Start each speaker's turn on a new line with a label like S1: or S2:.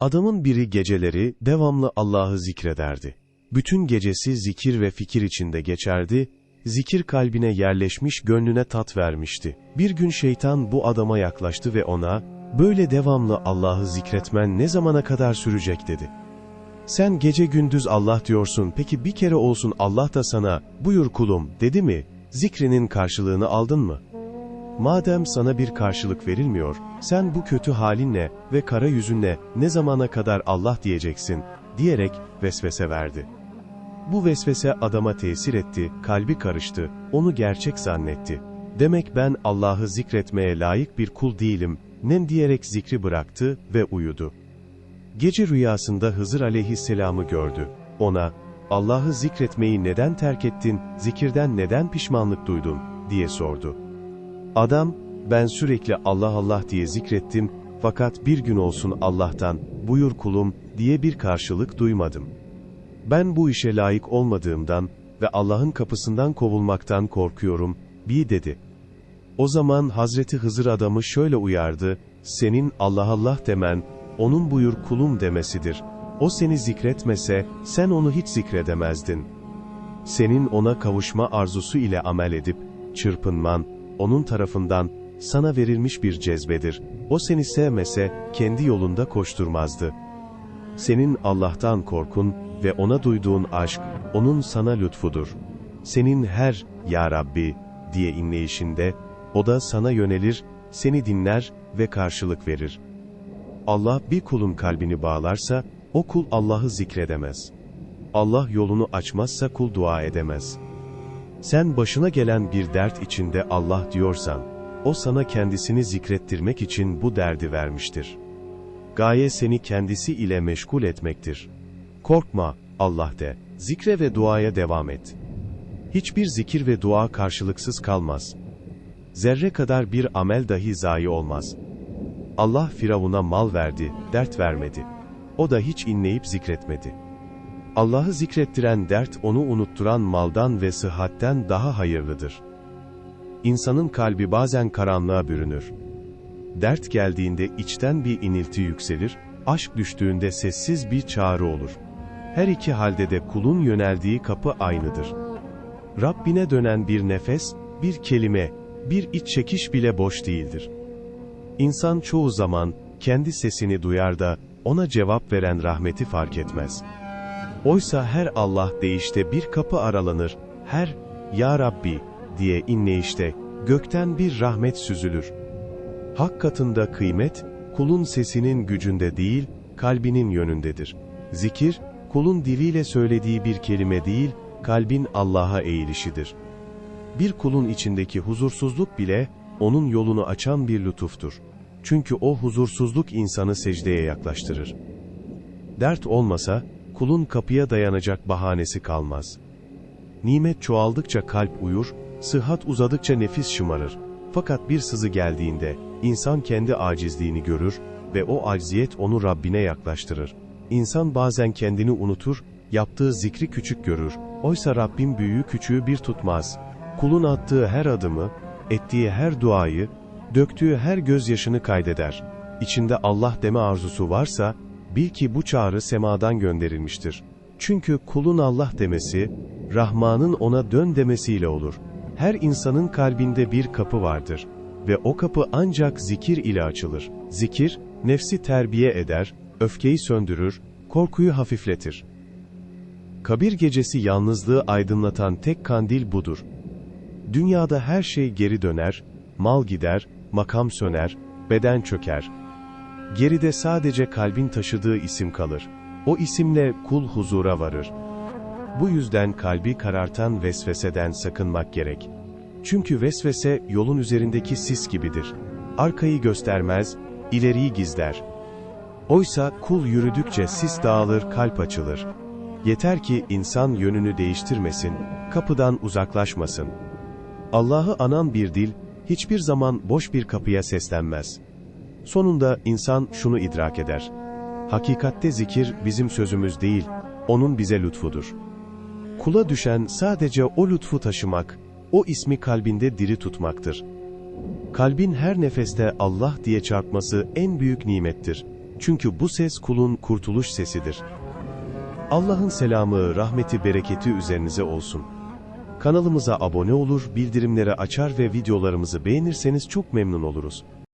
S1: Adamın biri geceleri devamlı Allah'ı zikrederdi. Bütün gecesi zikir ve fikir içinde geçerdi, zikir kalbine yerleşmiş gönlüne tat vermişti. Bir gün şeytan bu adama yaklaştı ve ona, böyle devamlı Allah'ı zikretmen ne zamana kadar sürecek dedi. Sen gece gündüz Allah diyorsun peki bir kere olsun Allah da sana, buyur kulum dedi mi, zikrinin karşılığını aldın mı? Madem sana bir karşılık verilmiyor, sen bu kötü halinle ve kara yüzünle ne zamana kadar Allah diyeceksin, diyerek vesvese verdi. Bu vesvese adama tesir etti, kalbi karıştı, onu gerçek zannetti. Demek ben Allah'ı zikretmeye layık bir kul değilim, nem diyerek zikri bıraktı ve uyudu. Gece rüyasında Hızır aleyhisselamı gördü. Ona, Allah'ı zikretmeyi neden terk ettin, zikirden neden pişmanlık duydun, diye sordu. Adam, ben sürekli Allah Allah diye zikrettim, fakat bir gün olsun Allah'tan, buyur kulum, diye bir karşılık duymadım. Ben bu işe layık olmadığımdan ve Allah'ın kapısından kovulmaktan korkuyorum, bir dedi. O zaman Hazreti Hızır adamı şöyle uyardı, senin Allah Allah demen, onun buyur kulum demesidir. O seni zikretmese, sen onu hiç zikredemezdin. Senin ona kavuşma arzusu ile amel edip, çırpınman, onun tarafından, sana verilmiş bir cezbedir. O seni sevmese, kendi yolunda koşturmazdı. Senin Allah'tan korkun ve ona duyduğun aşk, onun sana lütfudur. Senin her, Ya Rabbi, diye inleyişinde, o da sana yönelir, seni dinler ve karşılık verir. Allah bir kulun kalbini bağlarsa, o kul Allah'ı zikredemez. Allah yolunu açmazsa kul dua edemez. Sen başına gelen bir dert içinde Allah diyorsan, o sana kendisini zikrettirmek için bu derdi vermiştir. Gaye seni kendisi ile meşgul etmektir. Korkma, Allah de, zikre ve duaya devam et. Hiçbir zikir ve dua karşılıksız kalmaz. Zerre kadar bir amel dahi zayi olmaz. Allah Firavun'a mal verdi, dert vermedi. O da hiç inleyip zikretmedi. Allah'ı zikrettiren dert onu unutturan maldan ve sıhhatten daha hayırlıdır. İnsanın kalbi bazen karanlığa bürünür. Dert geldiğinde içten bir inilti yükselir, aşk düştüğünde sessiz bir çağrı olur. Her iki halde de kulun yöneldiği kapı aynıdır. Rabbine dönen bir nefes, bir kelime, bir iç çekiş bile boş değildir. İnsan çoğu zaman, kendi sesini duyar da, ona cevap veren rahmeti fark etmez. Oysa her Allah deyişte bir kapı aralanır, her, Ya Rabbi, diye inleyişte, gökten bir rahmet süzülür. Hak katında kıymet, kulun sesinin gücünde değil, kalbinin yönündedir. Zikir, kulun diliyle söylediği bir kelime değil, kalbin Allah'a eğilişidir. Bir kulun içindeki huzursuzluk bile, onun yolunu açan bir lütuftur. Çünkü o huzursuzluk insanı secdeye yaklaştırır. Dert olmasa, kulun kapıya dayanacak bahanesi kalmaz. Nimet çoğaldıkça kalp uyur, sıhhat uzadıkça nefis şımarır. Fakat bir sızı geldiğinde, insan kendi acizliğini görür ve o acziyet onu Rabbine yaklaştırır. İnsan bazen kendini unutur, yaptığı zikri küçük görür. Oysa Rabbim büyüğü küçüğü bir tutmaz. Kulun attığı her adımı, ettiği her duayı, döktüğü her gözyaşını kaydeder. İçinde Allah deme arzusu varsa, bil ki bu çağrı semadan gönderilmiştir. Çünkü kulun Allah demesi, Rahman'ın ona dön demesiyle olur. Her insanın kalbinde bir kapı vardır. Ve o kapı ancak zikir ile açılır. Zikir, nefsi terbiye eder, öfkeyi söndürür, korkuyu hafifletir. Kabir gecesi yalnızlığı aydınlatan tek kandil budur. Dünyada her şey geri döner, mal gider, makam söner, beden çöker. Geride sadece kalbin taşıdığı isim kalır. O isimle kul huzura varır. Bu yüzden kalbi karartan vesveseden sakınmak gerek. Çünkü vesvese yolun üzerindeki sis gibidir. Arkayı göstermez, ileriyi gizler. Oysa kul yürüdükçe sis dağılır, kalp açılır. Yeter ki insan yönünü değiştirmesin, kapıdan uzaklaşmasın. Allah'ı anan bir dil, hiçbir zaman boş bir kapıya seslenmez. Sonunda insan şunu idrak eder. Hakikatte zikir bizim sözümüz değil, onun bize lütfudur. Kula düşen sadece o lütfu taşımak, o ismi kalbinde diri tutmaktır. Kalbin her nefeste Allah diye çarpması en büyük nimettir. Çünkü bu ses kulun kurtuluş sesidir. Allah'ın selamı, rahmeti, bereketi üzerinize olsun. Kanalımıza abone olur, bildirimleri açar ve videolarımızı beğenirseniz çok memnun oluruz.